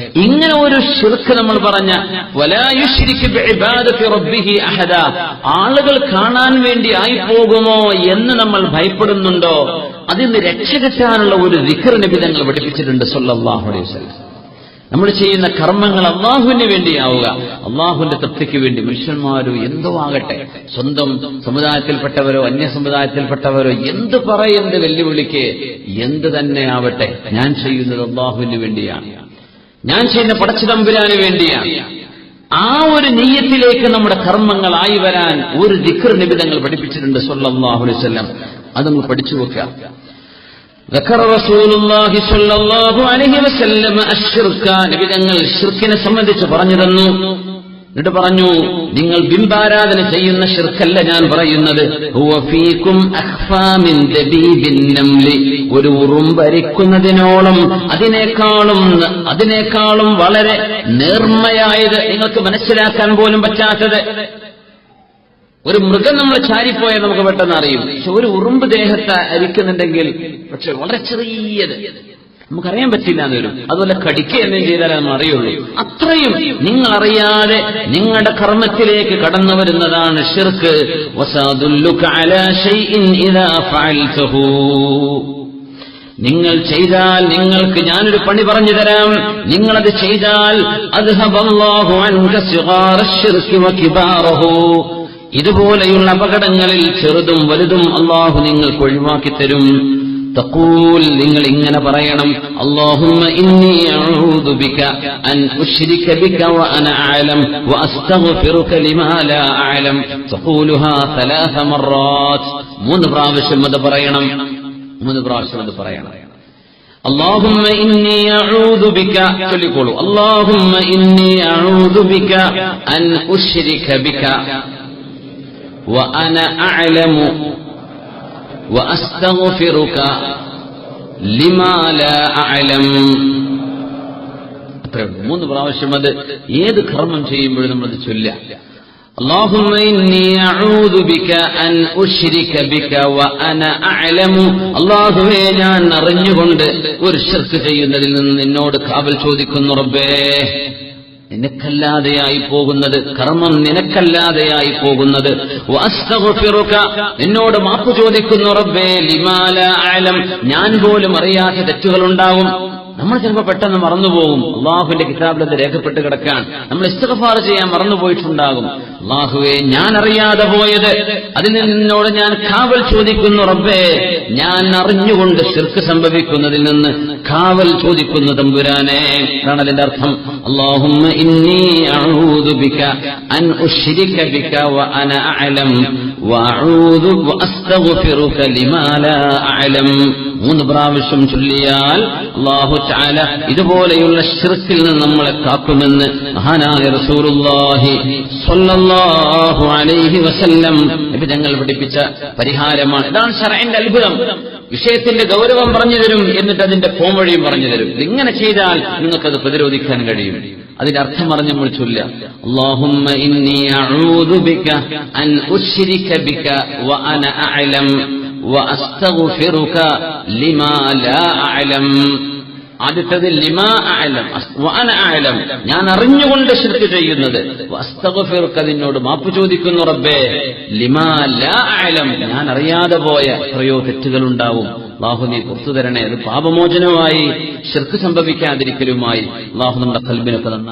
ഇങ്ങനെ ഒരു ഷിർക്ക് നമ്മൾ പറഞ്ഞ അഹദ. ആളുകൾ കാണാൻ വേണ്ടി ആയി പോകുമോ എന്ന് നമ്മൾ ഭയപ്പെടുന്നുണ്ടോ? അതിൽ നിന്ന് രക്ഷ കിട്ടാനുള്ള ഒരു ദിക്ർ നബി തങ്ങൾ പഠിപ്പിച്ചിട്ടുണ്ട് സൊല്ലാഹു അലൈഹി വസല്ലം. നമ്മൾ ചെയ്യുന്ന കർമ്മങ്ങൾ അള്ളാഹുവിന് വേണ്ടിയാവുക. അള്ളാഹുവിന്റെ തൃപ്തിക്ക് വേണ്ടി മനുഷ്യന്മാരോ എന്തോ ആകട്ടെ. സ്വന്തം സമുദായത്തിൽപ്പെട്ടവരോ അന്യ സമുദായത്തിൽപ്പെട്ടവരോ എന്ത് പറയുന്നത് വെല്ലുവിളിക്ക് എന്ത് തന്നെ ആവട്ടെ. ഞാൻ ചെയ്യുന്നത് അള്ളാഹുവിന് വേണ്ടിയാണ്. ഞാൻ ചെയ്യുന്ന പടച്ചുതമ്പുരാന് വേണ്ടിയാണ് ആ ഒരു നെയ്യത്തിലേക്ക് നമ്മുടെ കർമ്മങ്ങളായി വരാൻ ഒരു ദിക്ർ നിബിധങ്ങൾ പഠിപ്പിച്ചിട്ടുണ്ട് സല്ലല്ലാഹു അലൈഹി വസല്ലം അത് നമ്മൾ പഠിച്ചു വെക്കുക ذكر رسول الله صلى الله عليه وسلم الشرك നിബിധങ്ങൾ ഷിർക്കിനെ സംബന്ധിച്ച് പറഞ്ഞു തന്നു എന്നിട്ട് പറഞ്ഞു നിങ്ങൾ ബിംബാരാധന ചെയ്യുന്ന ഷിർക്കല്ല ഞാൻ പറയുന്നത്. ഒരു ഉറുമ്പരിക്കുന്നതിനോളം അതിനേക്കാളും അതിനേക്കാളും വളരെ നേർമ്മയായത് നിങ്ങൾക്ക് മനസ്സിലാക്കാൻ പോലും പറ്റാത്തത്. ഒരു മൃഗം നമ്മൾ ചാരിപ്പോയാൽ നമുക്ക് പെട്ടെന്ന് അറിയും. പക്ഷെ ഒരു ഉറുമ്പ് ദേഹത്തെ അരിക്കുന്നുണ്ടെങ്കിൽ പക്ഷെ വളരെ ചെറിയത്. നമുക്കറിയാൻ പറ്റില്ല എന്ന് വരും. അതുപോലെ കടിക്കുക എന്നും ചെയ്താലേ നമ്മൾ അറിയുള്ളൂ അത്രയും നിങ്ങൾ അറിയാതെ നിങ്ങളുടെ കർമ്മത്തിലേക്ക് കടന്നു വരുന്നതാണ് ഷിർക്ക്. നിങ്ങൾ ചെയ്താൽ നിങ്ങൾക്ക് ഞാനൊരു പണി പറഞ്ഞു തരാം. നിങ്ങളത് ചെയ്താൽ ഇതുപോലെയുള്ള അപകടങ്ങളിൽ ചെറുതും വലുതും അള്ളാഹു നിങ്ങൾക്ക് ഒഴിവാക്കി തരും. തഖൂൽ നിങ്ങൾ ഇങ്ങനെ പറയണം അല്ലാഹുമ്മ ഇന്നി അഊദു ബിക അൻ ഉശ്രിക ബിക വഅന അഅലം വഅസ്തഗ്ഫിറുക ലിമാ ലാ അഅലം തഖൂലുഹാ ثلاث مرات മൂന്ന് പ്രാവശ്യം അത് പറയണം മൂന്ന് പ്രാവശ്യം അത് പറയണം اللهم إني أعوذ بك ചൊല്ലിക്കോളൂ اللهم إني أعوذ بك أن أشرك بك وأنا أعلم وأستغفرك لما لا أعلم അത്രയുള്ളൂ മൂന്ന് പ്രാവശ്യം അത് ഏത് കർമ്മം ചെയ്യുമ്പോഴും നമ്മളത് ചൊല്ല اللهم إني أعوذ بك أن أشرك بك وأنا أعلم അള്ളാഹുവേ ഞാൻ അറിഞ്ഞുകൊണ്ട് ഒരു ഷിർക്ക് ചെയ്യുന്നതിൽ നിന്ന് നിന്നോട് കാവൽ ചോദിക്കുന്നു റബ്ബേ നിനക്കല്ലാതെയായി പോകുന്നത് കർമ്മം നിനക്കല്ലാതെയായി പോകുന്നത്. എന്നോട് മാപ്പ് ചോദിക്കുന്നു റബ്ബേ ലിമാല ആലം ഞാൻ പോലും അറിയാത്ത തെറ്റുകളുണ്ടാവും. നമ്മൾ ചിലപ്പോൾ പെട്ടെന്ന് മറന്നുപോകും. അള്ളാഹുവിന്റെ കിതാബിലത് രേഖപ്പെട്ട് കിടക്കാൻ. നമ്മൾ ഇസ്തഫാർ ചെയ്യാൻ മറന്നുപോയിട്ടുണ്ടാകും. അള്ളാഹുവെ ഞാൻ അറിയാതെ പോയത്. അതിൽ നിന്ന് നിന്നോട് ഞാൻ കാവൽ ചോദിക്കുന്നു റബ്ബേ. ഞാൻ അറിഞ്ഞുകൊണ്ട് ശിർക്ക് സംഭവിക്കുന്നതിൽ നിന്ന് കാവൽ ചോദിക്കുന്നു തമ്പുരാനെ. അതാണ് അതിന്റെ അർത്ഥം. അള്ളാഹുമ്മ ഇന്നി ബിക അൻ വഅഊദു വഅസ്തഗ്ഫിറുക ലിമാ ലാ മൂന്ന് പ്രാവശ്യം ചൊല്ലിയാൽ അള്ളാഹു ചാല ഇതുപോലെയുള്ള ശിർക്കിൽ നിന്ന് നമ്മളെ കാക്കുമെന്ന് മഹാനായ റസൂലുള്ളാഹി സ്വല്ലല്ലാഹു അലൈഹി വസല്ലം. നബി ഞങ്ങൾ പഠിപ്പിച്ച പരിഹാരമാണ്. ഇതാണ് ഷറൈന്റെ അത്ഭുതം. വിഷയത്തിന്റെ ഗൗരവം പറഞ്ഞു തരും എന്നിട്ട് അതിന്റെ പോംവഴിയും പറഞ്ഞു തരും. ഇതിങ്ങനെ ചെയ്താൽ നിങ്ങൾക്കത് പ്രതിരോധിക്കാൻ കഴിയും. അതിന്റെ അർത്ഥം പറഞ്ഞ് നമ്മൾ ഇന്നി അഊദു ബിക അൻ ബിക അഅലം വഅസ്തഗ്ഫിറുക ലിമാ ലാ ആദ്യത്തത് ഞാൻ അറിഞ്ഞുകൊണ്ട് ശിർക്ക് ചെയ്യുന്നത്. വസ്തകഫിർക്കതിനോട് മാപ്പ് ചോദിക്കുന്നു റബ്ബേ. ലിമാ ലാ ഞാൻ അറിയാതെ പോയ എത്രയോ തെറ്റുകളുണ്ടാവും. അള്ളാഹു നീ പുറത്തു തരണേ. അത് പാപമോചനമായി ശിർക്ക് സംഭവിക്കാതിരിക്കലുമായി. അള്ളാഹു നമ്മുടെ കൽബിനൊക്കെ നന്നായി